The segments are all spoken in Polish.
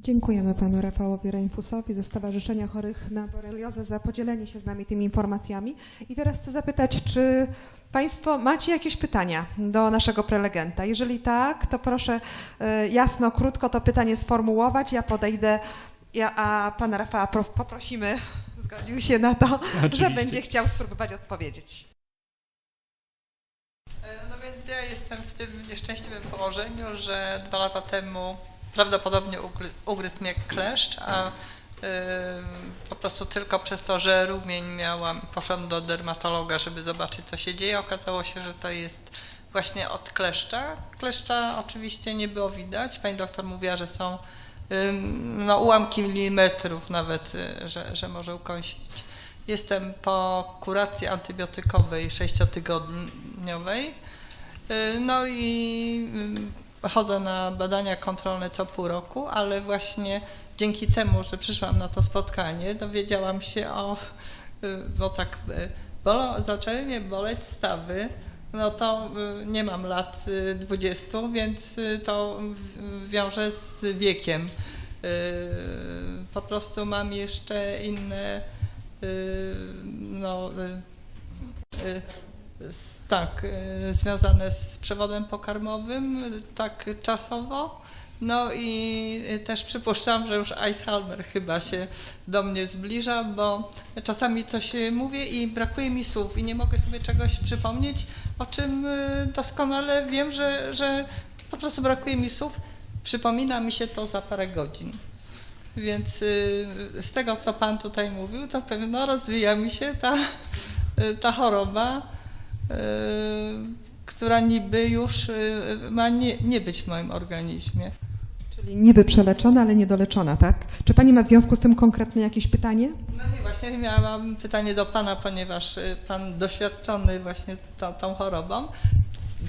Dziękujemy panu Rafałowi Reinfusowi ze Stowarzyszenia Chorych na Boreliozę za podzielenie się z nami tymi informacjami. I teraz chcę zapytać, czy państwo macie jakieś pytania do naszego prelegenta? Jeżeli tak, to proszę e, jasno, krótko to pytanie sformułować. Ja podejdę, ja, a pana Rafała pro- poprosimy, zgodził się na to, że Oczywiście. będzie chciał spróbować odpowiedzieć. E, No więc ja jestem w tym nieszczęśliwym położeniu, że dwa lata temu prawdopodobnie ugry- ugryzł mnie kleszcz, a ym, po prostu tylko przez to, że rumień miałam, poszłam do dermatologa, żeby zobaczyć co się dzieje. Okazało się, że to jest właśnie od kleszcza. Kleszcza oczywiście nie było widać. Pani doktor mówiła, że są no, ułamki milimetrów nawet, y, że, że może ukąsić. Jestem po kuracji antybiotykowej sześciotygodniowej. Y, No i y, chodzę na badania kontrolne co pół roku, ale właśnie dzięki temu, że przyszłam na to spotkanie, dowiedziałam się o, y, bo tak y, bolą, zaczęły mnie boleć stawy, no to y, nie mam lat y, 20, więc to wiąże z wiekiem. Po prostu mam jeszcze inne no, z, tak, y, związane z przewodem pokarmowym, tak czasowo. No i y, też przypuszczam, że już Alzheimer chyba się do mnie zbliża, bo czasami coś y, mówię i brakuje mi słów i nie mogę sobie czegoś przypomnieć, o czym doskonale wiem, że, że po prostu brakuje mi słów. Przypomina mi się to za parę godzin. Więc z tego, co Pan tutaj mówił, to pewno rozwija mi się ta, ta choroba, która niby już y, ma nie, nie być w moim organizmie. Czyli niby przeleczona, ale niedoleczona, tak? Czy pani ma w związku z tym konkretne jakieś pytanie? No nie, właśnie miałam pytanie do Pana, ponieważ y, Pan doświadczony właśnie tą, tą chorobą.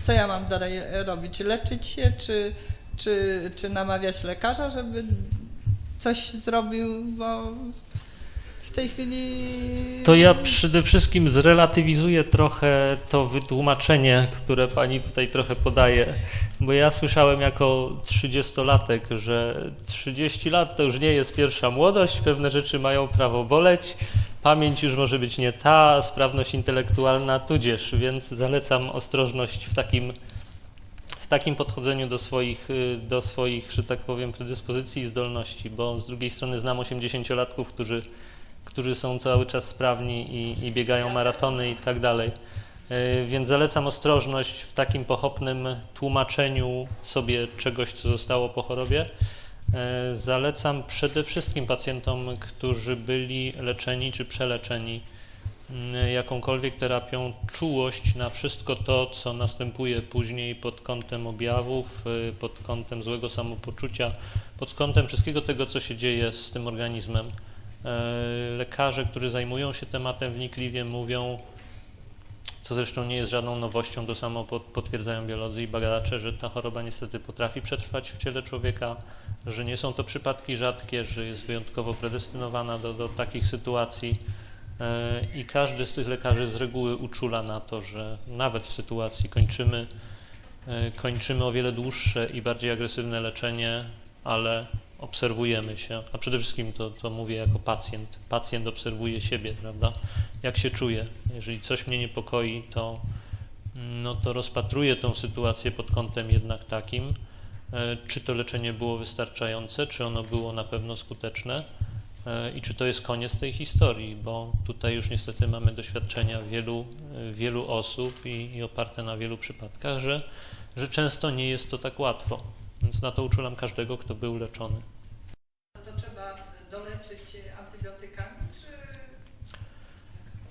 Co ja mam dalej robić? Leczyć się, czy, czy, czy namawiać lekarza, żeby coś zrobił, bo w tej chwili... To ja przede wszystkim zrelatywizuję trochę to wytłumaczenie, które pani tutaj trochę podaje, bo ja słyszałem jako 30-latek, że 30 lat to już nie jest pierwsza młodość, pewne rzeczy mają prawo boleć, pamięć już może być nie ta, sprawność intelektualna tudzież, więc zalecam ostrożność w takim w takim podchodzeniu do swoich, do swoich, że tak powiem, predyspozycji i zdolności, bo z drugiej strony znam 80-latków, którzy, którzy są cały czas sprawni i, i biegają maratony i tak dalej. Y, Więc zalecam ostrożność w takim pochopnym tłumaczeniu sobie czegoś, co zostało po chorobie. Y, Zalecam przede wszystkim pacjentom, którzy byli leczeni czy przeleczeni mm, jakąkolwiek terapią czułość na wszystko to, co następuje później pod kątem objawów, y, pod kątem złego samopoczucia, pod kątem wszystkiego tego, co się dzieje z tym organizmem. E, Lekarze, którzy zajmują się tematem wnikliwie, mówią, co zresztą nie jest żadną nowością, to samo pot- potwierdzają biolodzy i badacze, że ta choroba niestety potrafi przetrwać w ciele człowieka, że nie są to przypadki rzadkie, że jest wyjątkowo predestynowana do, do takich sytuacji. E, I każdy z tych lekarzy z reguły uczula na to, że nawet w sytuacji kończymy, e, kończymy o wiele dłuższe i bardziej agresywne leczenie, ale obserwujemy się, a przede wszystkim to, to mówię jako pacjent. Pacjent obserwuje siebie, prawda? Jak się czuje. Jeżeli coś mnie niepokoi, to, no to rozpatruję tą sytuację pod kątem jednak takim, e, czy to leczenie było wystarczające, czy ono było na pewno skuteczne. E, I czy to jest koniec tej historii, bo tutaj już niestety mamy doświadczenia wielu, e, wielu osób i, i oparte na wielu przypadkach, że, że często nie jest to tak łatwo. Więc na to uczulam każdego, kto był leczony. To trzeba doleczyć antybiotykami, czy...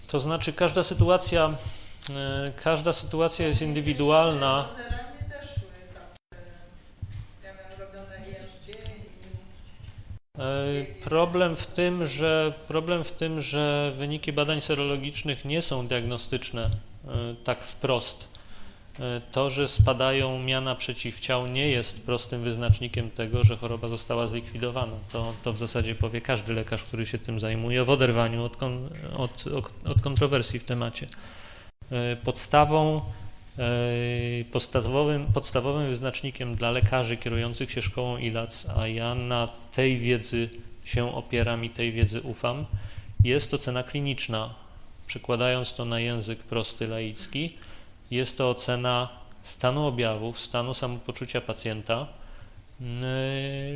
To znaczy każda sytuacja, e, każda sytuacja jest indywidualna. E, Problem w tym, że problem w tym, że wyniki badań serologicznych nie są diagnostyczne e, tak wprost. E, To, że spadają miana przeciwciał nie jest prostym wyznacznikiem tego, że choroba została zlikwidowana. To, to w zasadzie powie każdy lekarz, który się tym zajmuje w oderwaniu od, kon, od, od, kontrowersji w temacie. E, Podstawą, E, Podstawowym, podstawowym wyznacznikiem dla lekarzy kierujących się szkołą ILAC, a ja na tej wiedzy się opieram i tej wiedzy ufam, jest ocena kliniczna. Przekładając to na język prosty, laicki, jest to ocena stanu objawów, stanu samopoczucia pacjenta yy,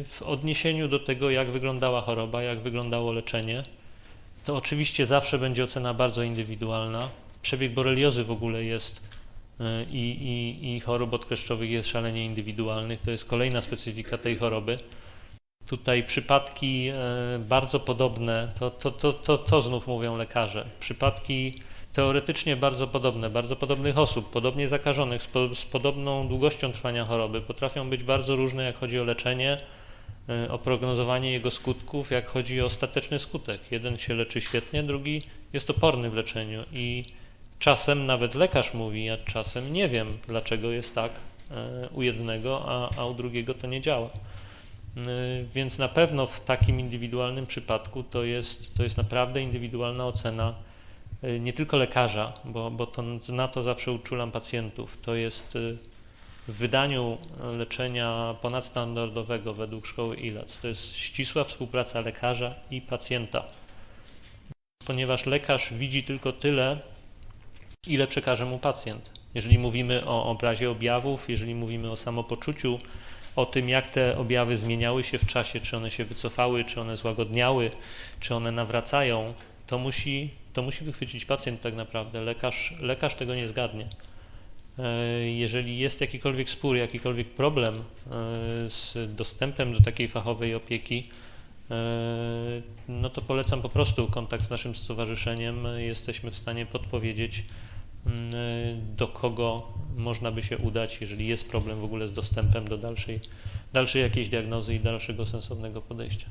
w odniesieniu do tego, jak wyglądała choroba, jak wyglądało leczenie. To oczywiście zawsze będzie ocena bardzo indywidualna. Przebieg boreliozy w ogóle jest yy, i, i, i chorób odkleszczowych jest szalenie indywidualnych. To jest kolejna specyfika tej choroby. Tutaj przypadki e, bardzo podobne, to, to, to, to, to znów mówią lekarze. Przypadki teoretycznie bardzo podobne, bardzo podobnych osób, podobnie zakażonych, z, po, z podobną długością trwania choroby, potrafią być bardzo różne, jak chodzi o leczenie, e, o prognozowanie jego skutków, jak chodzi o ostateczny skutek. Jeden się leczy świetnie, drugi jest oporny w leczeniu i czasem nawet lekarz mówi, ja czasem nie wiem, dlaczego jest tak e, u jednego, a, a u drugiego to nie działa. Y, Więc na pewno w takim indywidualnym przypadku to jest, to jest naprawdę indywidualna ocena y, nie tylko lekarza, bo, bo to, na to zawsze uczulam pacjentów. To jest y, w wydaniu leczenia ponadstandardowego według szkoły ILAC. To jest ścisła współpraca lekarza i pacjenta. Ponieważ lekarz widzi tylko tyle, ile przekaże mu pacjent. Jeżeli mówimy o obrazie objawów, jeżeli mówimy o samopoczuciu, o tym, jak te objawy zmieniały się w czasie, czy one się wycofały, czy one złagodniały, czy one nawracają, to musi, to musi wychwycić pacjent tak naprawdę. Lekarz, lekarz tego nie zgadnie. E, Jeżeli jest jakikolwiek spór, jakikolwiek problem e, z dostępem do takiej fachowej opieki, e, no to polecam po prostu kontakt z naszym stowarzyszeniem. Jesteśmy w stanie podpowiedzieć, mm, do kogo można by się udać, jeżeli jest problem w ogóle z dostępem do dalszej, dalszej jakiejś diagnozy i dalszego sensownego podejścia.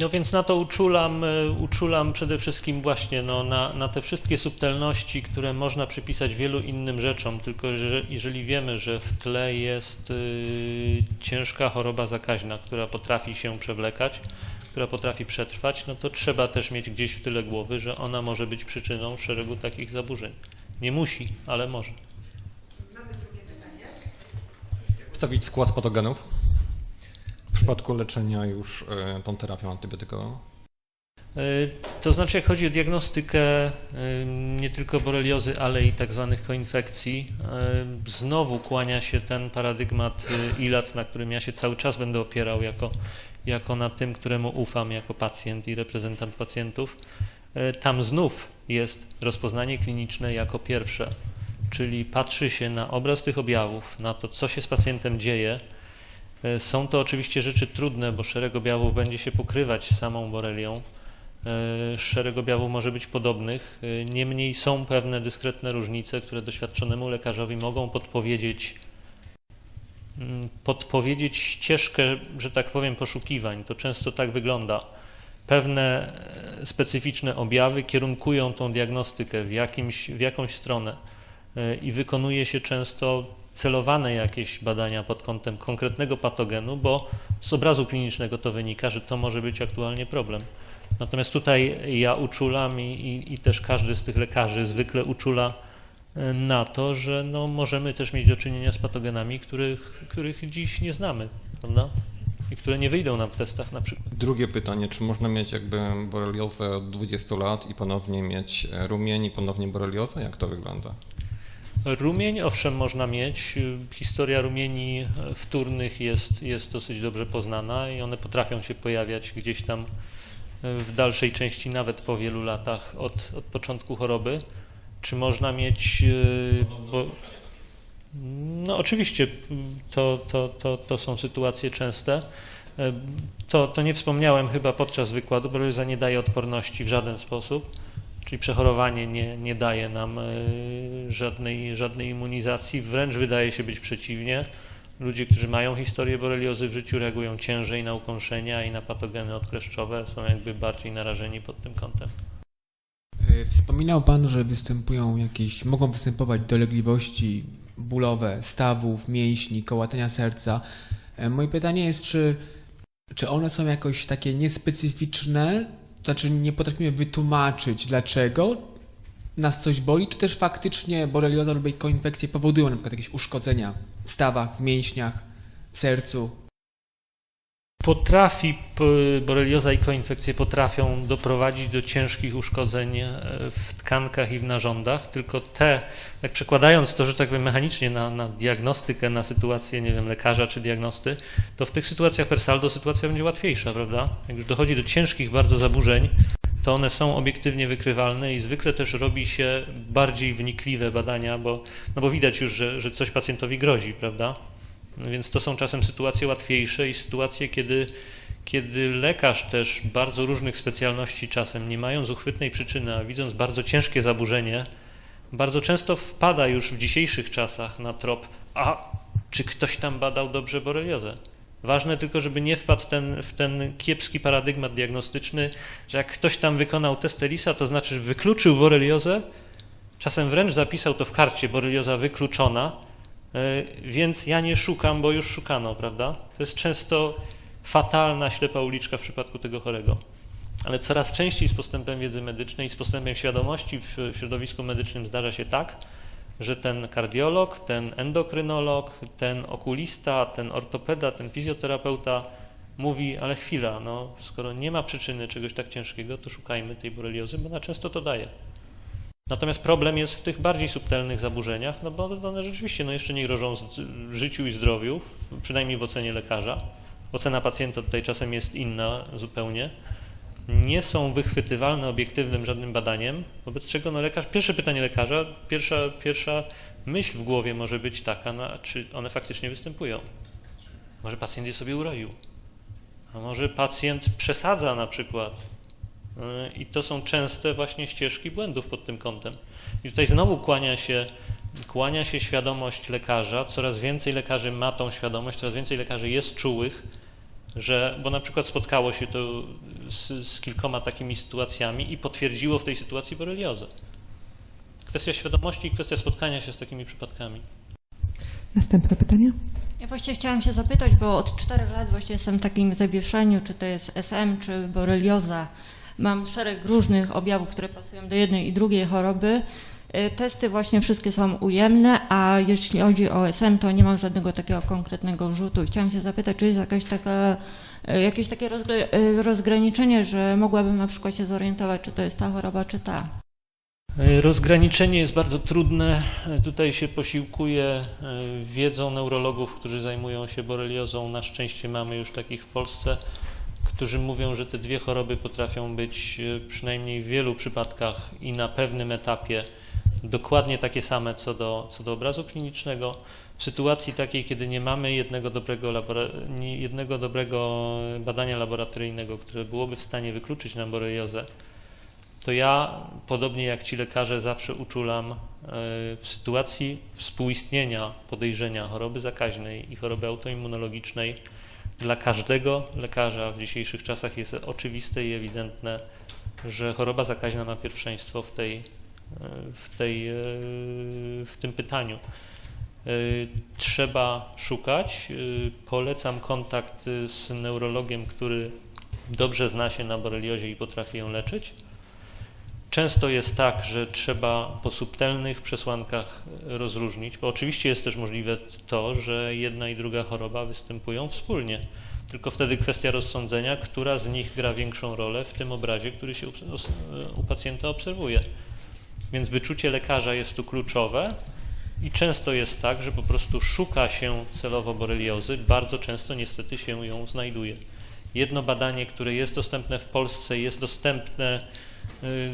No więc na to uczulam, e, uczulam przede wszystkim właśnie no, na, na te wszystkie subtelności, które można przypisać wielu innym rzeczom, tylko że jeżeli wiemy, że w tle jest y, ciężka choroba zakaźna, która potrafi się przewlekać, która potrafi przetrwać, no to trzeba też mieć gdzieś w tyle głowy, że ona może być przyczyną szeregu takich zaburzeń. Nie musi, ale może. Przedstawić skład patogenów przypadku leczenia już e, tą terapią antybiotykową. E, To znaczy, jak chodzi o diagnostykę e, nie tylko boreliozy, ale i tak zwanych koinfekcji, znowu kłania się ten paradygmat ILAC, na którym ja się cały czas będę opierał jako, jako na tym, któremu ufam jako pacjent i reprezentant pacjentów. Tam znów jest rozpoznanie kliniczne jako pierwsze, czyli patrzy się na obraz tych objawów, na to, co się z pacjentem dzieje, Są to oczywiście rzeczy trudne, bo szereg objawów będzie się pokrywać z samą borelią. E, Szereg objawów może być podobnych, e, niemniej są pewne dyskretne różnice, które doświadczonemu lekarzowi mogą podpowiedzieć, mm, podpowiedzieć ścieżkę, że tak powiem, poszukiwań. To często tak wygląda. Pewne e, specyficzne objawy kierunkują tą diagnostykę w, jakimś, w jakąś stronę e, i wykonuje się często celowane jakieś badania pod kątem konkretnego patogenu, bo z obrazu klinicznego to wynika, że to może być aktualnie problem. Natomiast tutaj ja uczulam i, i, i też każdy z tych lekarzy zwykle uczula e, na to, że no, możemy też mieć do czynienia z patogenami, których, których dziś nie znamy, prawda? I które nie wyjdą nam w testach na przykład. Drugie pytanie, czy można mieć jakby boreliozę od 20 lat i ponownie mieć e, rumień i ponownie boreliozę? Jak to wygląda? Rumień owszem można mieć. Historia rumieni wtórnych jest, jest dosyć dobrze poznana i one potrafią się pojawiać gdzieś tam w dalszej części, nawet po wielu latach od, od początku choroby. Czy można mieć. yy, Bo, no oczywiście to, to, to, to są sytuacje częste. Yy, To, to nie wspomniałem chyba podczas wykładu, borelioza nie daje odporności w żaden sposób. Czyli przechorowanie nie, nie daje nam y, żadnej, żadnej immunizacji, wręcz wydaje się być przeciwnie. Ludzie, którzy mają historię boreliozy w życiu reagują ciężej na ukąszenia i na patogeny odkleszczowe, są jakby bardziej narażeni pod tym kątem. Y, Wspominał Pan, że występują jakieś, mogą występować dolegliwości bólowe stawów, mięśni, kołatania serca. E, Moje pytanie jest, czy, czy one są jakoś takie niespecyficzne, znaczy nie potrafimy wytłumaczyć dlaczego nas coś boli, czy też faktycznie borelioza lub koinfekcje powodują przykład jakieś uszkodzenia w stawach, w mięśniach, w sercu. Potrafi, borelioza i koinfekcje potrafią doprowadzić do ciężkich uszkodzeń e, w tkankach i w narządach, tylko te, jak przekładając to, że tak powiem mechanicznie na, na diagnostykę, na sytuację, nie wiem, lekarza czy diagnosty, to w tych sytuacjach per saldo sytuacja będzie łatwiejsza, prawda? Jak już dochodzi do ciężkich bardzo zaburzeń, to one są obiektywnie wykrywalne i zwykle też robi się bardziej wnikliwe badania, bo, no bo widać już, że, że coś pacjentowi grozi, prawda? Więc to są czasem sytuacje łatwiejsze i sytuacje, kiedy, kiedy lekarz też bardzo różnych specjalności czasem, nie mając uchwytnej przyczyny, a widząc bardzo ciężkie zaburzenie, bardzo często wpada już w dzisiejszych czasach na trop, a czy ktoś tam badał dobrze boreliozę? Ważne tylko, żeby nie wpadł ten, w ten kiepski paradygmat diagnostyczny, że jak ktoś tam wykonał test ELISA, to znaczy wykluczył boreliozę, czasem wręcz zapisał to w karcie, borelioza wykluczona, Więc ja nie szukam, bo już szukano, prawda? To jest często fatalna, ślepa uliczka w przypadku tego chorego. Ale coraz częściej z postępem wiedzy medycznej z postępem świadomości w środowisku medycznym zdarza się tak, że ten kardiolog, ten endokrynolog, ten okulista, ten ortopeda, ten fizjoterapeuta mówi, ale chwila, no, skoro nie ma przyczyny czegoś tak ciężkiego, to szukajmy tej boreliozy, bo ona często to daje. Natomiast problem jest w tych bardziej subtelnych zaburzeniach, no bo one rzeczywiście no jeszcze nie grożą życiu i zdrowiu, przynajmniej w ocenie lekarza. Ocena pacjenta tutaj czasem jest inna zupełnie. Nie są wychwytywalne obiektywnym żadnym badaniem, wobec czego no lekarz, pierwsze pytanie lekarza, pierwsza, pierwsza myśl w głowie może być taka, no, czy one faktycznie występują. Może pacjent je sobie uroił, a może pacjent przesadza na przykład, i to są częste właśnie ścieżki błędów pod tym kątem. I tutaj znowu kłania się, kłania się świadomość lekarza. Coraz więcej lekarzy ma tą świadomość, coraz więcej lekarzy jest czułych, że, bo na przykład spotkało się to z, z kilkoma takimi sytuacjami i potwierdziło w tej sytuacji boreliozę. Kwestia świadomości i kwestia spotkania się z takimi przypadkami. Następne pytanie. Ja właśnie chciałam się zapytać, bo od czterech lat właśnie jestem w takim zawieszeniu, czy to jest SM, czy borelioza. Mam szereg różnych objawów, które pasują do jednej i drugiej choroby. Y, Testy właśnie wszystkie są ujemne, a jeśli chodzi o SM, to nie mam żadnego takiego konkretnego rzutu. Chciałam się zapytać, czy jest jakaś taka, y, jakieś takie y, rozgraniczenie, że mogłabym na przykład się zorientować, czy to jest ta choroba, czy ta. E, Rozgraniczenie jest bardzo trudne. E, Tutaj się posiłkuję e, wiedzą neurologów, którzy zajmują się boreliozą. Na szczęście mamy już takich w Polsce, którzy mówią, że te dwie choroby potrafią być e, przynajmniej w wielu przypadkach i na pewnym etapie dokładnie takie same co do, co do obrazu klinicznego. W sytuacji takiej, kiedy nie mamy jednego dobrego, jednego dobrego badania laboratoryjnego, które byłoby w stanie wykluczyć nam boreliozę, to ja, podobnie jak ci lekarze, zawsze uczulam e, w sytuacji współistnienia podejrzenia choroby zakaźnej i choroby autoimmunologicznej. Dla każdego lekarza w dzisiejszych czasach jest oczywiste i ewidentne, że choroba zakaźna ma pierwszeństwo w, tej, e, w, tej, e, w tym pytaniu. E, Trzeba szukać. Polecam kontakt z neurologiem, który dobrze zna się na boreliozie i potrafi ją leczyć. Często jest tak, że trzeba po subtelnych przesłankach rozróżnić, bo oczywiście jest też możliwe to, że jedna i druga choroba występują wspólnie. Tylko wtedy kwestia rozsądzenia, która z nich gra większą rolę w tym obrazie, który się u, u pacjenta obserwuje. Więc wyczucie lekarza jest tu kluczowe i często jest tak, że po prostu szuka się celowo boreliozy, bardzo często niestety się ją znajduje. Jedno badanie, które jest dostępne w Polsce, jest dostępne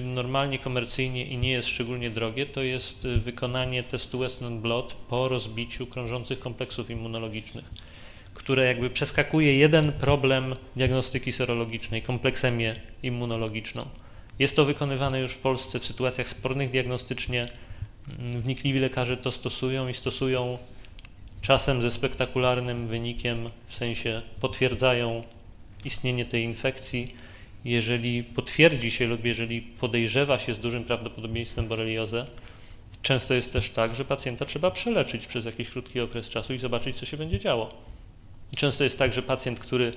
normalnie komercyjnie i nie jest szczególnie drogie, to jest y, wykonanie testu Western Blot po rozbiciu krążących kompleksów immunologicznych, które jakby przeskakuje jeden problem diagnostyki serologicznej, kompleksemię immunologiczną. Jest to wykonywane już w Polsce w sytuacjach spornych diagnostycznie. Mm, Wnikliwi lekarze to stosują i stosują czasem ze spektakularnym wynikiem, w sensie potwierdzają istnienie tej infekcji jeżeli potwierdzi się lub jeżeli podejrzewa się z dużym prawdopodobieństwem boreliozę, często jest też tak, że pacjenta trzeba przeleczyć przez jakiś krótki okres czasu i zobaczyć, co się będzie działo. I często jest tak, że pacjent, który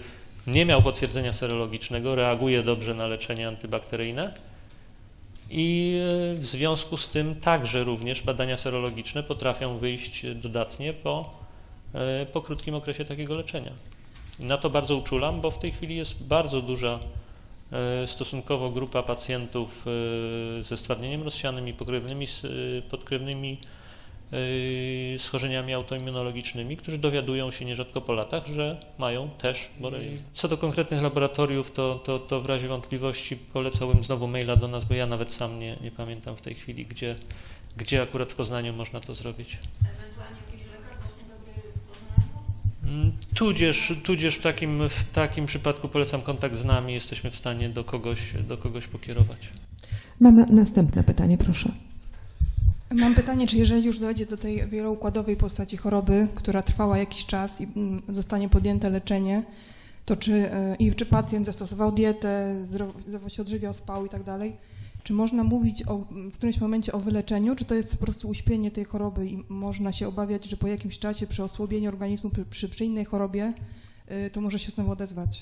nie miał potwierdzenia serologicznego, reaguje dobrze na leczenie antybakteryjne i e, w związku z tym także również badania serologiczne potrafią wyjść dodatnie po, e, po krótkim okresie takiego leczenia. Na to bardzo uczulam, bo w tej chwili jest bardzo duża stosunkowo grupa pacjentów e, ze stwardnieniem rozsianym i pokrewnymi, e, podkrewnymi e, schorzeniami autoimmunologicznymi, którzy dowiadują się nierzadko po latach, że mają też boreliozę. Co do konkretnych laboratoriów, to, to, to w razie wątpliwości polecałbym znowu maila do nas, bo ja nawet sam nie, nie pamiętam w tej chwili, gdzie, gdzie akurat w Poznaniu można to zrobić. Ewentualnie Tudzież, tudzież w, takim, w takim przypadku polecam kontakt z nami, jesteśmy w stanie do kogoś, do kogoś pokierować. Mamy następne pytanie, proszę. Mam pytanie, czy jeżeli już dojdzie do tej wieloukładowej postaci choroby, która trwała jakiś czas i mm, zostanie podjęte leczenie, to czy, e, i czy pacjent zastosował dietę, zdrowo się odżywiał, spał i tak dalej, czy można mówić o, w którymś momencie o wyleczeniu, czy to jest po prostu uśpienie tej choroby i można się obawiać, że po jakimś czasie przy osłabieniu organizmu, przy, przy, przy innej chorobie, y, to może się znowu odezwać?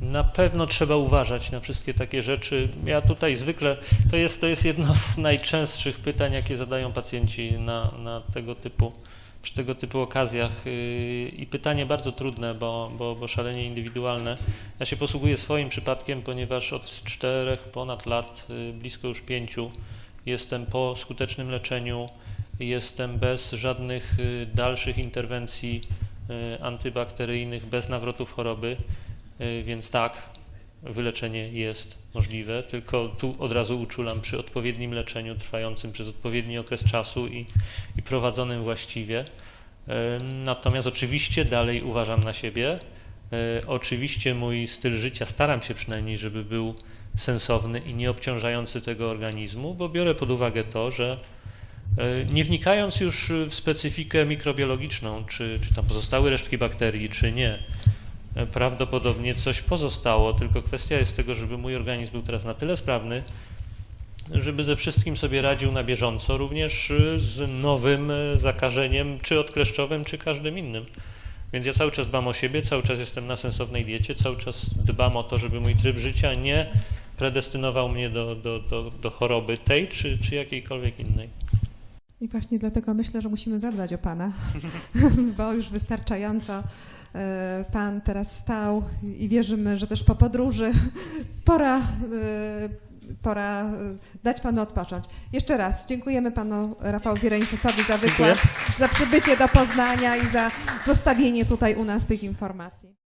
Na pewno trzeba uważać na wszystkie takie rzeczy. Ja tutaj zwykle, to jest, to jest jedno z najczęstszych pytań, jakie zadają pacjenci na, na tego typu, przy tego typu okazjach yy, i pytanie bardzo trudne, bo, bo, bo szalenie indywidualne. Ja się posługuję swoim przypadkiem, ponieważ od czterech ponad lat, yy, blisko już pięciu, jestem po skutecznym leczeniu, jestem bez żadnych yy, dalszych interwencji antybakteryjnych, bez nawrotów choroby. Y, Więc tak, wyleczenie jest możliwe, tylko tu od razu uczulam przy odpowiednim leczeniu trwającym przez odpowiedni okres czasu i, i prowadzonym właściwie. Y, Natomiast oczywiście dalej uważam na siebie. Y, Oczywiście mój styl życia staram się przynajmniej, żeby był sensowny i nie obciążający tego organizmu, bo biorę pod uwagę to, że y, nie wnikając już w specyfikę mikrobiologiczną, czy, czy tam pozostały resztki bakterii, czy nie, prawdopodobnie coś pozostało, tylko kwestia jest tego, żeby mój organizm był teraz na tyle sprawny, żeby ze wszystkim sobie radził na bieżąco, również y, z nowym y, zakażeniem, czy odkleszczowym, czy każdym innym. Więc ja cały czas dbam o siebie, cały czas jestem na sensownej diecie, cały czas dbam o to, żeby mój tryb życia nie predestynował mnie do, do, do, do choroby tej, czy, czy jakiejkolwiek innej. I właśnie dlatego myślę, że musimy zadbać o Pana, bo już wystarczająco e, Pan teraz stał i wierzymy, że też po podróży pora, e, pora e, dać Panu odpocząć. Jeszcze raz dziękujemy Panu Rafałowi Reinfusowi za wykład, za przybycie do Poznania i za zostawienie tutaj u nas tych informacji.